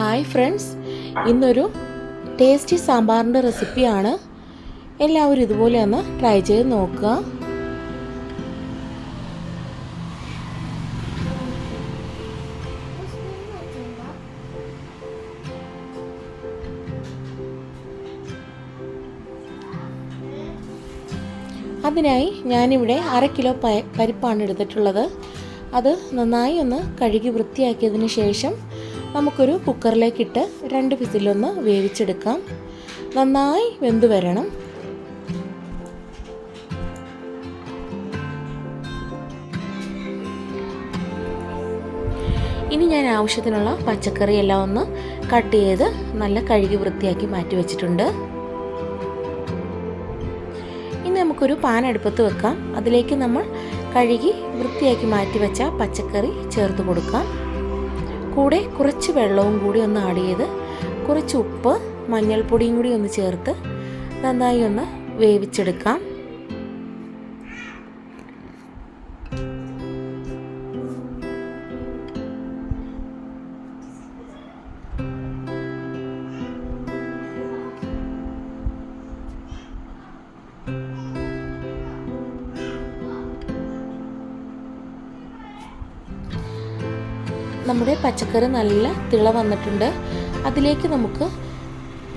Hi friends ഇന്നൊരു tasty സാമ്പാറിന്റെ റെസിപ്പിയാണ് എല്ലാവരും ഇതുപോലെ ഒന്ന് ട്രൈ ചെയ്ത് നോക്കുക. അതിനായി ഞാനിവിടെ അര കിലോ പരിപ്പാണ് എടുത്തിട്ടുള്ളത്. അത് നന്നായി ഒന്ന് കഴുകി വൃത്തിയാക്കിയതിന് ശേഷം നമുക്കൊരു കുക്കറിലേക്കിട്ട് രണ്ട് വിസിലൊന്ന് വേവിച്ചെടുക്കാം. നന്നായി വെന്ത് വരണം. ഇനി ഞാൻ ആവശ്യത്തിനുള്ള പച്ചക്കറി എല്ലാം ഒന്ന് കട്ട് ചെയ്ത് നല്ല കഴുകി വൃത്തിയാക്കി മാറ്റി വെച്ചിട്ടുണ്ട്. ഇനി നമുക്കൊരു പാൻ അടുപ്പത്ത് വെക്കാം. അതിലേക്ക് നമ്മൾ കഴുകി വൃത്തിയാക്കി മാറ്റി വെച്ച പച്ചക്കറി ചേർത്ത് കൊടുക്കാം. കൂടെ കുറച്ച് വെള്ളവും കൂടി ഒന്ന് ആഡ് ചെയ്ത് കുറച്ച് ഉപ്പ് മഞ്ഞൾപ്പൊടിയും കൂടി ഒന്ന് ചേർത്ത് നന്നായി ഒന്ന് വേവിച്ചെടുക്കാം. നമ്മുടെ പച്ചക്കറി നല്ല തിള വന്നിട്ടുണ്ട്. അതിലേക്ക് നമുക്ക്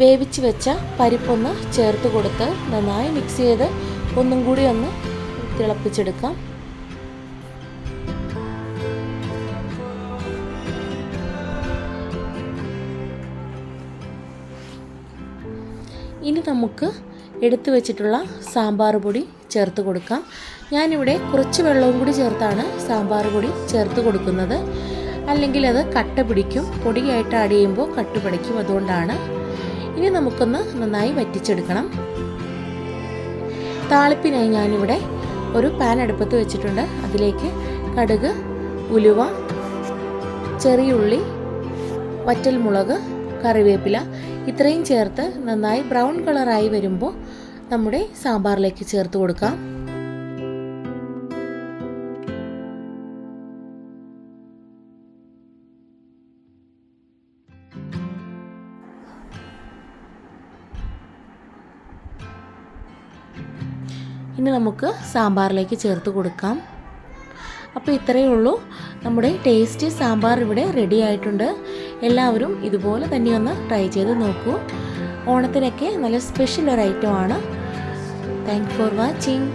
വേവിച്ച് വെച്ച പരിപ്പൊന്ന് ചേർത്ത് കൊടുത്ത് നന്നായി മിക്സ് ചെയ്ത് ഒന്നും കൂടി ഒന്ന് തിളപ്പിച്ചെടുക്കാം. ഇനി നമുക്ക് എടുത്തു വെച്ചിട്ടുള്ള സാമ്പാർ പൊടി ചേർത്ത് കൊടുക്കാം. ഞാനിവിടെ കുറച്ച് വെള്ളവും കൂടി ചേർത്താണ് സാമ്പാർ പൊടി ചേർത്ത് കൊടുക്കുന്നത്. അല്ലെങ്കിൽ അത് കട്ട പിടിക്കും. പൊടിയായിട്ട് ആഡ് ചെയ്യുമ്പോൾ കട്ട പിടിക്കും അതുകൊണ്ടാണ്. ഇനി നമുക്കൊന്ന് നന്നായി വറ്റിച്ചെടുക്കണം. താളിപ്പിനായി ഞാനിവിടെ ഒരു പാൻ അടുപ്പത്ത് വെച്ചിട്ടുണ്ട്. അതിലേക്ക് കടുക് ഉലുവ ചെറിയുള്ളി വറ്റൽമുളക് കറിവേപ്പില ഇത്രയും ചേർത്ത് നന്നായി ബ്രൗൺ കളറായി വരുമ്പോൾ നമ്മുടെ സാമ്പാറിലേക്ക് ചേർത്ത് കൊടുക്കാം. ഇനി നമുക്ക് സാമ്പാറിലേക്ക് ചേർത്ത് കൊടുക്കാം. അപ്പോൾ ഇത്രയേ ഉള്ളൂ. നമ്മുടെ ടേസ്റ്റി സാമ്പാർ ഇവിടെ റെഡി ആയിട്ടുണ്ട്. എല്ലാവരും ഇതുപോലെ തന്നെ ഒന്ന് ട്രൈ ചെയ്ത് നോക്കൂ. ഓണത്തിനൊക്കെ നല്ല സ്പെഷ്യൽ ഒരു ഐറ്റമാണ് താങ്ക് ഫോർ വാച്ചിങ്